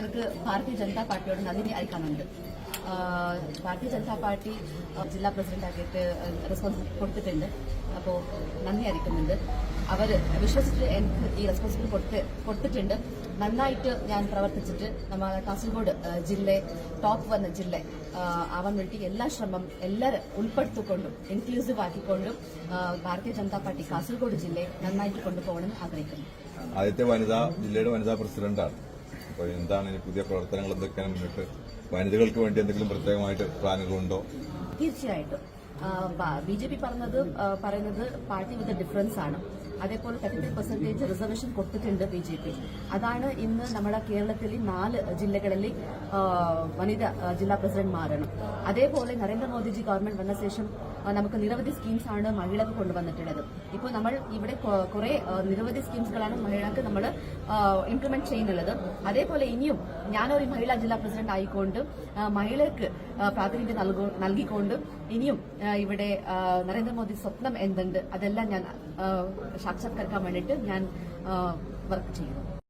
എനിക്ക് ഭാരതീയ ജനതാ പാർട്ടിയോട് നന്ദി അറിയിക്കാനുണ്ട്. ഭാരതീയ ജനതാ പാർട്ടി ജില്ലാ പ്രസിഡന്റാക്കിയിട്ട് റെസ്പോൺസ് കൊടുത്തിട്ടുണ്ട്. അപ്പോൾ നന്ദി അറിയിക്കുന്നുണ്ട്. അവർ വിശ്വസിച്ച് എനിക്ക് ഈ റെസ്പോൺസിബിൾ കൊടുത്ത് കൊടുത്തിട്ടുണ്ട്. നന്നായിട്ട് ഞാൻ പ്രവർത്തിച്ചിട്ട് നമ്മളെ കാസർഗോഡ് ജില്ല ടോപ്പ് വന്ന ജില്ല ആവാൻ വേണ്ടി എല്ലാ ശ്രമം എല്ലാവരും ഉൾപ്പെടുത്തിക്കൊണ്ടും ഇൻക്ലൂസീവ് ആക്കിക്കൊണ്ടും ഭാരതീയ ജനതാ പാർട്ടി കാസർഗോഡ് ജില്ലയെ നന്നായിട്ട് കൊണ്ടുപോകണമെന്ന് ആഗ്രഹിക്കുന്നു. ആദ്യത്തെ വനിതാ ജില്ലയുടെ വനിതാ പ്രസിഡന്റാണ്. അപ്പോൾ എന്താണ് ഇനി പുതിയ പ്രവർത്തനങ്ങൾ എന്തൊക്കെയാണ് മുന്നിട്ട്? വനിതകൾക്ക് വേണ്ടി എന്തെങ്കിലും പ്രത്യേകമായിട്ട് പ്ലാനുകളുണ്ടോ? തീർച്ചയായിട്ടും. ബി ജെ പി പറഞ്ഞത് പറയുന്നത് പാർട്ടി വിത്ത് ഡിഫറൻസ് ആണ്. അതേപോലെ തേർട്ടി ത്രീ പെർസെന്റേജ് റിസർവേഷൻ കൊടുത്തിട്ടുണ്ട് ബി ജെ പി. അതാണ് ഇന്ന് നമ്മുടെ കേരളത്തിലെ നാല് ജില്ലകളിലെ വനിത ജില്ലാ ജില്ലാ പ്രസിഡന്റ്മാരാണ് അതേപോലെ നരേന്ദ്രമോദിജി ഗവൺമെന്റ് വന്ന ശേഷം നമുക്ക് നിരവധി സ്കീംസ് ആണ് മഹിളക്ക് കൊണ്ടുവന്നിട്ടുള്ളത്. ഇപ്പോൾ നമ്മൾ ഇവിടെ കുറെ നിരവധി സ്കീംസുകളാണ് മഹിളകൾക്ക് നമ്മൾ ഇംപ്ലിമെന്റ് ചെയ്യുന്നുള്ളത്. അതേപോലെ ഇനിയും ഞാനൊരു മഹിളാ ജില്ലാ പ്രസിഡന്റ് ആയിക്കൊണ്ട് മഹിളക്ക് പ്രാതിനിധ്യം നൽകു- നൽകിക്കൊണ്ട് ഇനിയും ഇവിടെ നരേന്ദ്രമോദി സ്വപ്നം എന്തുണ്ട് അതെല്ലാം ഞാൻ സാക്ഷാത്കരിക്കാൻ വേണ്ടിയിട്ട് ഞാൻ വർക്ക് ചെയ്യുന്നു.